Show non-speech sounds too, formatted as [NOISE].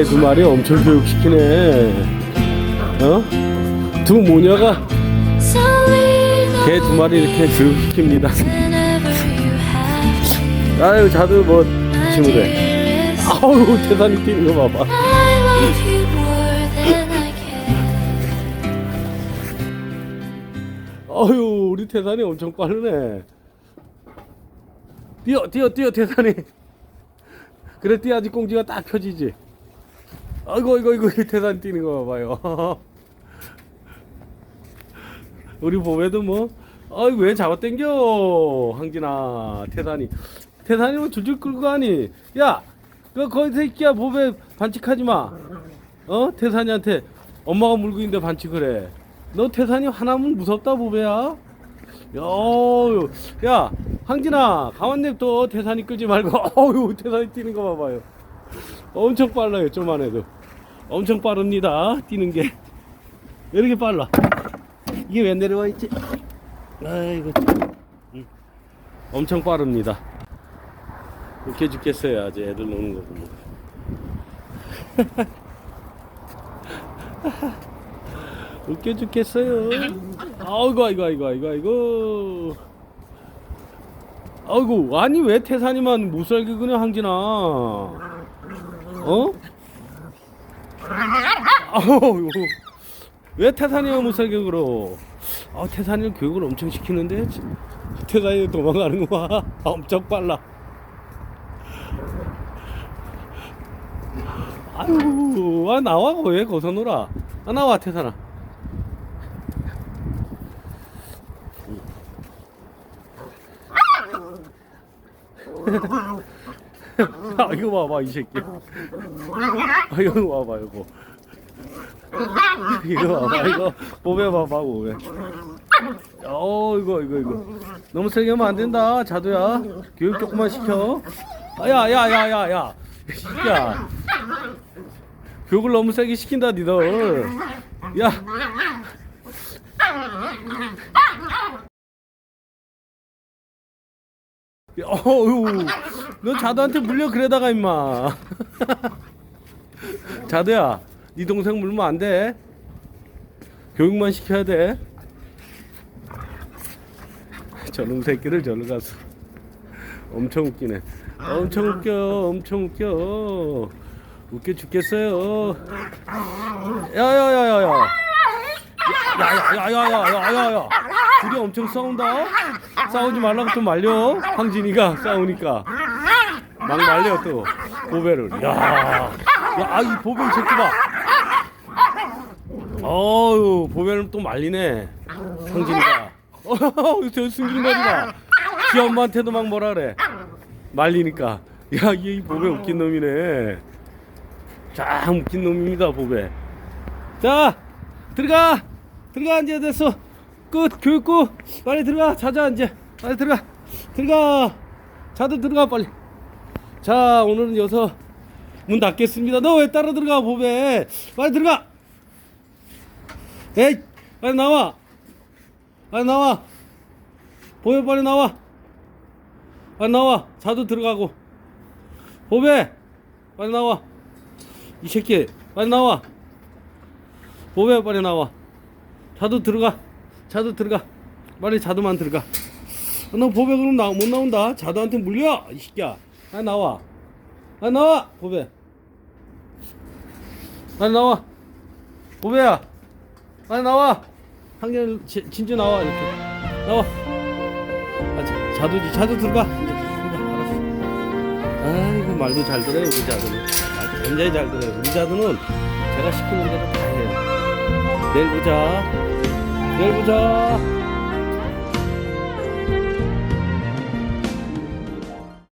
개 두 마리 엄청 교육시키네. 어? 두 모녀가 개 두 마리 이렇게 교육시킵니다. [LAUGHS] 아유, 자두 뭐, 친구들. 아우, 태산이 뛰는 거 봐봐. 아유, 우리 태산이 엄청 빠르네. 뛰어, 뛰어, 뛰어, 태산이. 그래, 뛰어야지 꽁지가 딱 펴지지. 아이고, 이거, 이거, 태산 뛰는 거 봐봐요. [LAUGHS] 우리 보배도 뭐, 아이, 왜 잡아 당겨, 항진아, 태산이. 태산이 뭐 줄줄 끌고 가니. 야, 그, 거기 새끼야, 보배 반칙하지 마. 어? 태산이한테 엄마가 물고 있는데 반칙을 해. 너 태산이 하나면 무섭다, 보배야. 요, 야, 항진아, 가만 냅둬. 태산이 끌지 말고. [LAUGHS] 어유 태산이 뛰는 거 봐봐요. 엄청 빨라요, 좀만 해도. 엄청 빠릅니다, 뛰는 게. 왜 이렇게 빨라? 이게 왜 내려와 있지? 아이고. 응. 엄청 빠릅니다. 웃겨 죽겠어요, 아주 애들 노는 거 보면. [LAUGHS] 웃겨 죽겠어요. 아이고, 아이고, 아이고, 아이고, 아이고. 아이고, 아니, 왜 태산이만 못 살게 그냐, 항진아. 어? 아우, 왜 살게 그러? 아, 태산이는 교육을 엄청 시키는데, 태산이 도망가는 거 [LAUGHS] 봐. 엄청 빨라. 아유, 아, 나와, 왜 거기서 놀아? 아, 나와, 태산아. [LAUGHS] 아, 이거 봐봐, 이 새끼. 아, 이거 봐봐, 이거. 이거 봐봐, 이거. 보배 봐봐, 보배. 어, 이거, 이거, 이거. 너무 세게 하면 안 된다, 자두야. 교육 조금만 시켜. 아, 야. 교육을 너무 세게 시킨다, 니들. 야. 어우, 너 자두한테 물려 그러다가 임마. [LAUGHS] 자두야, 네 동생 물면 안 돼. 교육만 시켜야 돼. 저놈 새끼를 절로 가서 엄청 웃기네. 엄청 웃겨, 엄청 웃겨. 웃겨 죽겠어요. 야야야야야. 야야야야야야야. 둘이 엄청 싸운다. 싸우지 말라고 또 말려. 황진이가 싸우니까. 막 말려 또 보배를. 야, 야, 이 보배 이 새끼 봐. 어유 보배를 또 말리네. 황진이가. 어휴, 저 거지 마. 지 엄마한테도 막 뭐라 그래. 말리니까. 야, 이 보배 웃긴 놈이네. 참 웃긴 놈입니다, 보배. 자, 들어가. 들어가 이제 됐어. 끝 교육 끝. 빨리 들어가. 자자 이제. 빨리 들어가. 들어가. 자들 들어가 빨리. 자, 오늘은 여기서 문 닫겠습니다. 너 왜 따라 들어가, 보배. 빨리 들어가. 에이, 빨리 나와. 빨리 나와. 보배 빨리 나와. 빨리 나와. 자도 들어가고. 보배. 빨리 나와. 이 새끼. 빨리 나와. 보배 빨리 나와. 자도 들어가. 자도 들어가. 빨리 자도만 들어가. 너 보배 그럼 나, 못 나온다. 자도한테 물려. 이 새끼야. 빨리 나와. 빨리 나와. 보배. 빨리 나와. 보배야. 빨리 나와. 한결 진주 나와 이렇게. 나와. 아, 자, 자도지. 자도 들어가. 이제 들어가. 아이고 말도 잘 들어요 우리 자도는. 아, 굉장히 잘 들어요. 우리 자도는 제가 시키는 대로 다 해요. 내일 보자. 내일 보자.